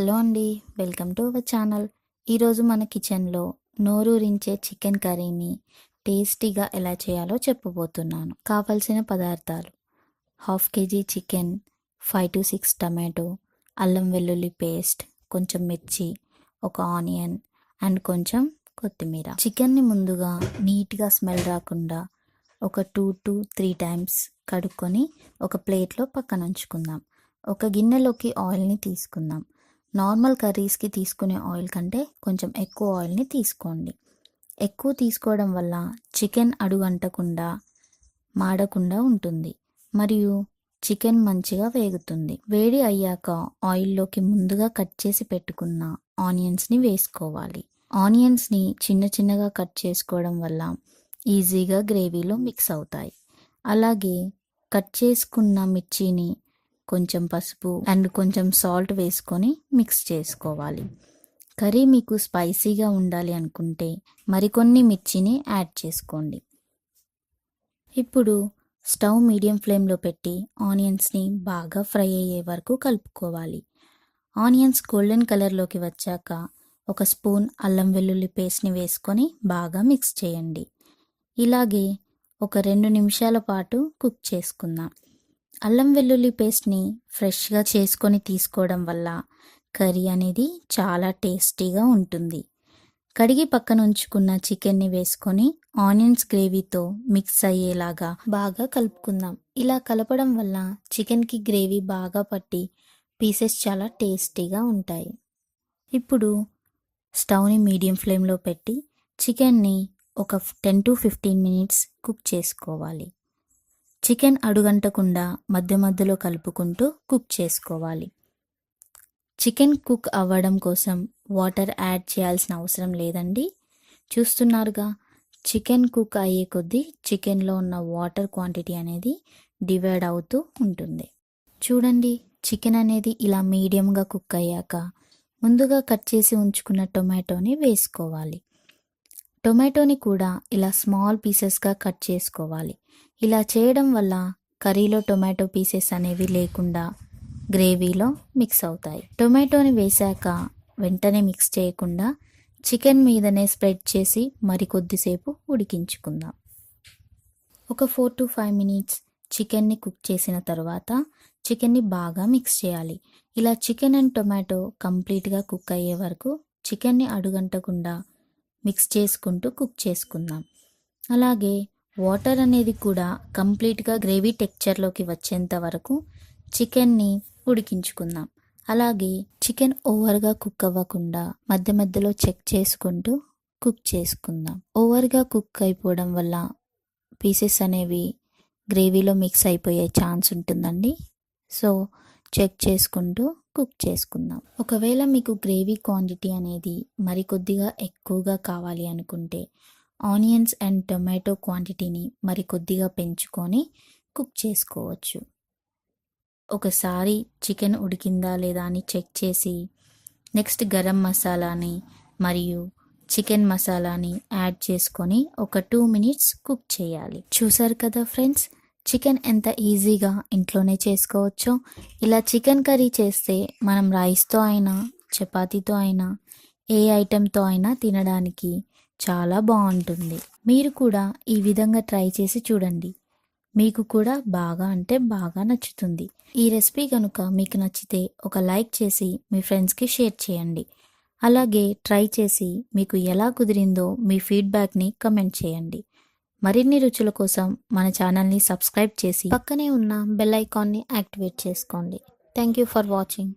Hello అండి welcome to our channel. ఈరోజు మన కిచెన్లో నోరూరించే చికెన్ కర్రీని టేస్టీగా ఎలా చేయాలో చెప్పబోతున్నాను. కావలసిన పదార్థాలు. Half kg chicken five to six tomato అల్లం వెల్లుల్లి పేస్ట్ కొంచెం మిర్చి ఒక ఆనియన్ అండ్ కొంచెం కొత్తిమీర. చికెన్ని ముందుగా నీట్గా స్మెల్ రాకుండా ఒక టూ టు త్రీ టైమ్స్ కడుక్కొని ఒక ప్లేట్లో పక్కన ఉంచుకుందాం. ఒక గిన్నెలోకి ఆయిల్ని తీసుకుందాం. నార్మల్ కర్రీస్కి తీసుకునే ఆయిల్ కంటే కొంచెం ఎక్కువ ఆయిల్ని తీసుకోండి. ఎక్కువ తీసుకోవడం వల్ల చికెన్ అడుగంటకుండా మాడకుండా ఉంటుంది. మరియు చికెన్ మంచిగా వేగుతుంది. వేడి అయ్యాక ఆయిల్లోకి ముందుగా కట్ చేసి పెట్టుకున్న ఆనియన్స్ని వేసుకోవాలి. ఆనియన్స్ని చిన్న చిన్నగా కట్ చేసుకోవడం వల్ల ఈజీగా గ్రేవీలో మిక్స్ అవుతాయి. అలాగే కట్ చేసుకున్న మిర్చిని కొంచెం పసుపు అండ్ కొంచెం సాల్ట్ వేసుకొని మిక్స్ చేసుకోవాలి. కర్రీ మీకు స్పైసీగా ఉండాలి అనుకుంటే మరికొన్ని మిర్చిని యాడ్ చేసుకోండి. ఇప్పుడు స్టవ్ మీడియం ఫ్లేమ్లో పెట్టి ఆనియన్స్ని బాగా ఫ్రై అయ్యే వరకు కలుపుకోవాలి. ఆనియన్స్ గోల్డెన్ కలర్లోకి వచ్చాక ఒక స్పూన్ అల్లం వెల్లుల్లి పేస్ట్ని వేసుకొని బాగా మిక్స్ చేయండి. ఇలాగే ఒక రెండు నిమిషాల పాటు కుక్ చేసుకుందాం. అల్లం వెల్లుల్లి పేస్ట్ని ఫ్రెష్గా చేసుకొని తీసుకోవడం వల్ల కర్రీ అనేది చాలా టేస్టీగా ఉంటుంది. కడిగి పక్కన ఉంచుకున్న చికెన్ని వేసుకొని ఆనియన్స్ గ్రేవీతో మిక్స్ అయ్యేలాగా బాగా కలుపుకుందాం. ఇలా కలపడం వల్ల చికెన్కి గ్రేవీ బాగా పట్టి పీసెస్ చాలా టేస్టీగా ఉంటాయి. ఇప్పుడు స్టవ్ని మీడియం ఫ్లేమ్లో పెట్టి చికెన్ని ఒక ten to fifteen minutes cook చేసుకోవాలి. చికెన్ అడుగంటకుండా మధ్య మధ్యలో కలుపుకుంటూ కుక్ చేసుకోవాలి. చికెన్ కుక్ అవ్వడం కోసం వాటర్ యాడ్ చేయాల్సిన అవసరం లేదండి. చూస్తున్నారుగా చికెన్ కుక్ అయ్యే కొద్దీ చికెన్లో ఉన్న వాటర్ క్వాంటిటీ అనేది డివైడ్ అవుతూ ఉంటుంది. చూడండి చికెన్ అనేది ఇలా మీడియంగా కుక్ అయ్యాక ముందుగా కట్ చేసి ఉంచుకున్న టొమాటోని వేసుకోవాలి. టొమాటోని కూడా ఇలా స్మాల్ పీసెస్గా కట్ చేసుకోవాలి. ఇలా చేయడం వల్ల కర్రీలో టొమాటో పీసెస్ అనేవి లేకుండా గ్రేవీలో మిక్స్ అవుతాయి. టొమాటోని వేశాక వెంటనే మిక్స్ చేయకుండా చికెన్ మీదనే స్ప్రెడ్ చేసి మరికొద్దిసేపు ఉడికించుకుందాం. ఒక ఫోర్ టు ఫైవ్ మినిట్స్ చికెన్ని కుక్ చేసిన తర్వాత చికెన్ని బాగా మిక్స్ చేయాలి. ఇలా చికెన్ అండ్ టొమాటో కంప్లీట్గా కుక్ అయ్యే వరకు చికెన్ని అడుగంటకుండా మిక్స్ చేసుకుంటూ కుక్ చేసుకుందాం. అలాగే వాటర్ అనేది కూడా కంప్లీట్గా గ్రేవీ టెక్చర్లోకి వచ్చేంత వరకు చికెన్ని ఉడికించుకుందాం. అలాగే చికెన్ ఓవర్గా కుక్ అవ్వకుండా మధ్య మధ్యలో చెక్ చేసుకుంటూ కుక్ చేసుకుందాం. ఓవర్గా కుక్ అయిపోవడం వల్ల పీసెస్ అనేవి గ్రేవీలో మిక్స్ అయిపోయే ఛాన్స్ ఉంటుందండి. సో చెక్ చేసుకుంటూ కుక్ చేసుకుందాం. ఒకవేళ మీకు గ్రేవీ క్వాంటిటీ అనేది మరికొద్దిగా ఎక్కువగా కావాలి అనుకుంటే ఆనియన్స్ అండ్ టొమాటో క్వాంటిటీని మరికొద్దిగా పెంచుకొని కుక్ చేసుకోవచ్చు. ఒకసారి చికెన్ ఉడికిందా లేదా అని చెక్ చేసి నెక్స్ట్ గరం మసాలాని మరియు చికెన్ మసాలాని యాడ్ చేసుకొని ఒక టూ మినిట్స్ కుక్ చేయాలి. చూసారు కదా ఫ్రెండ్స్ చికెన్ ఎంత ఈజీగా ఇంట్లోనే చేసుకోవచ్చో. ఇలా చికెన్ కర్రీ చేస్తే మనం రైస్తో అయినా చపాతీతో అయినా ఏ ఐటెంతో అయినా తినడానికి చాలా బాగుంటుంది. మీరు కూడా ఈ విధంగా ట్రై చేసి చూడండి. మీకు కూడా బాగా అంటే బాగా నచ్చుతుంది. ఈ రెసిపీ కనుక మీకు నచ్చితే ఒక లైక్ చేసి మీ ఫ్రెండ్స్కి షేర్ చేయండి. అలాగే ట్రై చేసి మీకు ఎలా కుదిరిందో మీ ఫీడ్బ్యాక్ని కమెంట్ చేయండి. మరిన్ని రుచుల కోసం మన ఛానల్ని సబ్స్క్రైబ్ చేసి పక్కనే ఉన్న బెల్ ఐకాన్ని యాక్టివేట్ చేసుకోండి. Thank you for watching.